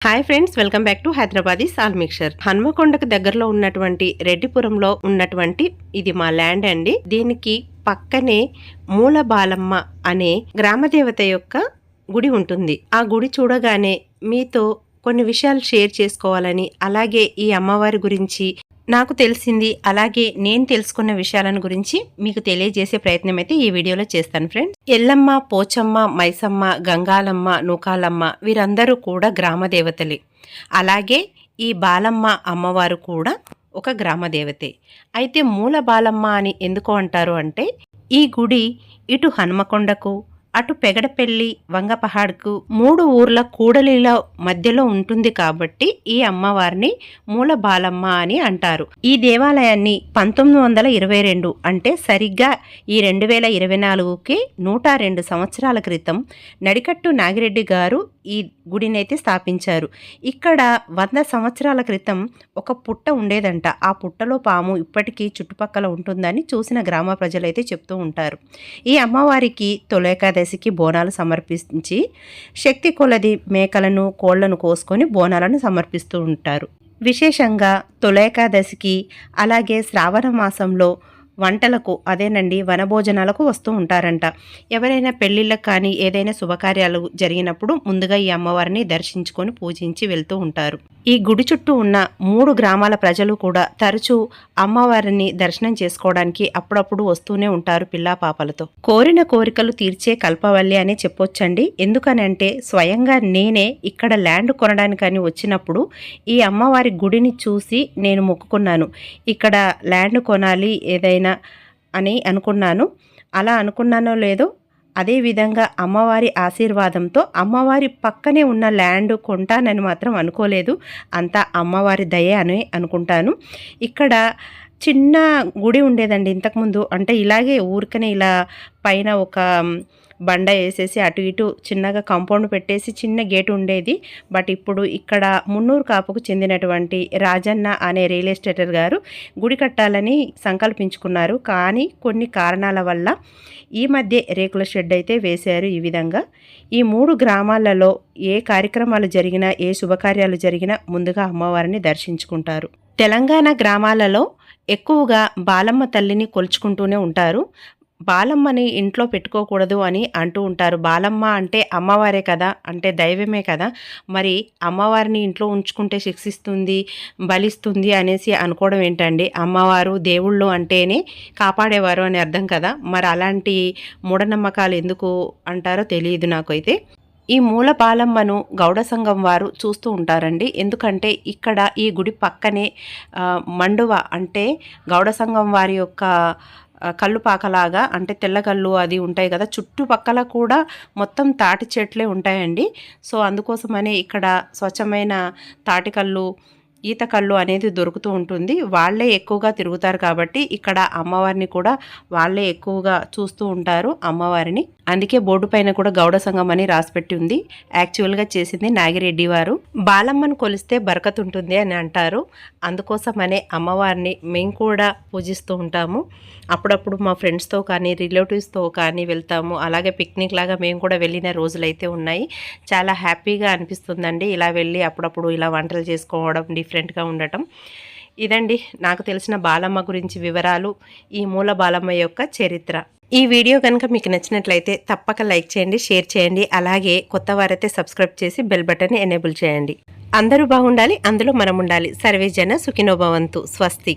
Hi friends welcome back to Hyderabad సాల్ హన్మకొండకు దగ్గరలో ఉన్నటువంటి రెడ్డిపురంలో ఉన్నటువంటి ఇది మా ల్యాండ్ అండి. దీనికి పక్కనే మూల బాలమ్మ అనే గ్రామదేవత యొక్క గుడి ఉంటుంది. ఆ గుడి చూడగానే మీతో కొన్ని విషయాలు షేర్ చేసుకోవాలని అలాగే ఈ అమ్మవారి గురించి నాకు తెలిసింది అలాగే నేను తెలుసుకున్న విషయాలను గురించి మీకు తెలియజేసే ప్రయత్నం అయితే ఈ వీడియోలో చేస్తాను ఫ్రెండ్స్. ఎల్లమ్మ పోచమ్మ మైసమ్మ గంగాలమ్మ నూకాలమ్మ వీరందరూ కూడా గ్రామ దేవతలే. అలాగే ఈ బాలమ్మ అమ్మవారు కూడా ఒక గ్రామ దేవతే. అయితే మూల బాలమ్మ అని ఎందుకు అంటారు అంటే ఈ గుడి ఇటు హనుమకొండకు అటు పెగడపెల్లి వంగపహాడ్కు మూడు ఊర్ల కూడలిల మధ్యలో ఉంటుంది కాబట్టి ఈ అమ్మవారిని మూల బాలమ్మ అని అంటారు. ఈ దేవాలయాన్ని పంతొమ్మిది వందల ఇరవై రెండు అంటే సరిగ్గా ఈ రెండు వేల ఇరవై నాలుగుకి నూట రెండు సంవత్సరాల క్రితం నడికట్టు నాగిరెడ్డి గారు ఈ గుడినైతే స్థాపించారు. ఇక్కడ వంద సంవత్సరాల క్రితం ఒక పుట్ట ఉండేదంట. ఆ పుట్టలో పాము ఇప్పటికీ చుట్టుపక్కల ఉంటుందని చూసిన గ్రామ ప్రజలైతే చెప్తూ ఉంటారు. ఈ అమ్మవారికి ఏకాదశికి బోనాలు సమర్పించి శక్తి కొలది మేకలను కోళ్ళను కోసుకొని బోనాలను సమర్పిస్తూ ఉంటారు. విశేషంగా తొలేకాదశికి అలాగే శ్రావణ మాసంలో వంటలకు అదేనండి వనభోజనాలకు వస్తూ ఉంటారంట. ఎవరైనా పెళ్ళిళ్ళకు కానీ ఏదైనా శుభకార్యాలు జరిగినప్పుడు ముందుగా ఈ అమ్మవారిని దర్శించుకొని పూజించి వెళ్తూ ఉంటారు. ఈ గుడి చుట్టూ ఉన్న మూడు గ్రామాల ప్రజలు కూడా తరచూ అమ్మవారిని దర్శనం చేసుకోవడానికి అప్పుడప్పుడు వస్తూనే ఉంటారు పిల్లా పాపలతో. కోరిన కోరికలు తీర్చే కల్పవల్లి అని చెప్పొచ్చండి. ఎందుకనంటే స్వయంగా నేనే ఇక్కడ ల్యాండ్ కొనడానికని వచ్చినప్పుడు ఈ అమ్మవారి గుడిని చూసి నేను మొక్కుకున్నాను. ఇక్కడ ల్యాండ్ కొనాలి ఏదైనా అని అనుకున్నాను. అలా అనుకున్నానో లేదో అదేవిధంగా అమ్మవారి ఆశీర్వాదంతో అమ్మవారి పక్కనే ఉన్న ల్యాండ్ కొంటానని మాత్రం అనుకోలేదు. అంతా అమ్మవారి దయ అని అనుకుంటాను. ఇక్కడ చిన్న గుడి ఉండేదండి ఇంతకుముందు. అంటే ఇలాగే ఊరికనే ఇలా పైన ఒక బండ వేసేసి అటు ఇటు చిన్నగా కాంపౌండ్ పెట్టేసి చిన్న గేట్ ఉండేది. బట్ ఇప్పుడు ఇక్కడ మున్నూరు కాపుకు చెందినటువంటి రాజన్న అనే రియల్ ఎస్టేటర్ గారు గుడి కట్టాలని సంకల్పించుకున్నారు. కానీ కొన్ని కారణాల వల్ల ఈ మధ్య రేకుల షెడ్ అయితే వేశారు ఈ విధంగా. ఈ మూడు గ్రామాలలో ఏ కార్యక్రమాలు జరిగినా ఏ శుభకార్యాలు జరిగినా ముందుగా అమ్మవారిని దర్శించుకుంటారు. తెలంగాణ గ్రామాలలో ఎక్కువగా బాలమ్మ తల్లిని కొలుచుకుంటూనే ఉంటారు. బాలమ్మని ఇంట్లో పెట్టుకోకూడదు అని అంటూ ఉంటారు. బాలమ్మ అంటే అమ్మవారే కదా అంటే దైవమే కదా. మరి అమ్మవారిని ఇంట్లో ఉంచుకుంటే శిక్షిస్తుంది బలిస్తుంది అనేసి అనుకోవడం ఏంటండి? అమ్మవారు దేవుళ్ళు అంటేనే కాపాడేవారు అని అర్థం కదా. మరి అలాంటి మూఢనమ్మకాలు ఎందుకు అంటారో తెలియదు నాకైతే. ఈ మూల బాలమ్మను గౌడ సంఘం వారు చూస్తూ ఉంటారండి. ఎందుకంటే ఇక్కడ ఈ గుడి పక్కనే మండువ అంటే గౌడ సంఘం వారి యొక్క కళ్ళు పాకలాగా అంటే తెల్లకళ్ళు అది ఉంటాయి కదా. చుట్టుపక్కల కూడా మొత్తం తాటి చెట్లే ఉంటాయండి. సో అందుకోసమనే ఇక్కడ స్వచ్ఛమైన తాటికళ్ళు ఈత కళ్ళు అనేది దొరుకుతూ ఉంటుంది. వాళ్ళే ఎక్కువగా తిరుగుతారు కాబట్టి ఇక్కడ అమ్మవారిని కూడా వాళ్ళే ఎక్కువగా చూస్తూ ఉంటారు అమ్మవారిని. అందుకే బోర్డు పైన కూడా గౌడ సంఘం అని రాసిపెట్టి ఉంది. యాక్చువల్గా చేసింది నాగిరెడ్డి వారు. బాలమ్మను కొలిస్తే బరకత్ ఉంటుంది అని అంటారు. అందుకోసమనే అమ్మవారిని మేము కూడా పూజిస్తూ ఉంటాము. అప్పుడప్పుడు మా ఫ్రెండ్స్తో కానీ రిలేటివ్స్తో కానీ వెళ్తాము. అలాగే పిక్నిక్ లాగా మేము కూడా వెళ్ళిన రోజులైతే ఉన్నాయి. చాలా హ్యాపీగా అనిపిస్తుందండి. ఇలా వెళ్ళి అప్పుడప్పుడు ఇలా వంటలు చేసుకోవడం డిఫరెంట్గా ఉండటం. ఇదండి నాకు తెలిసిన బాలమ్మ గురించి వివరాలు ఈ మూల బాలమ్మ యొక్క చరిత్ర. ఈ వీడియో కనుక మీకు నచ్చినట్లయితే తప్పక లైక్ చేయండి షేర్ చేయండి అలాగే కొత్త వారైతే సబ్స్క్రైబ్ చేసి బెల్ బటన్ ఎనేబుల్ చేయండి. అందరూ బాగుండాలి అందులో మనం ఉండాలి సర్వే జన సుఖినోభవంతు స్వస్తి.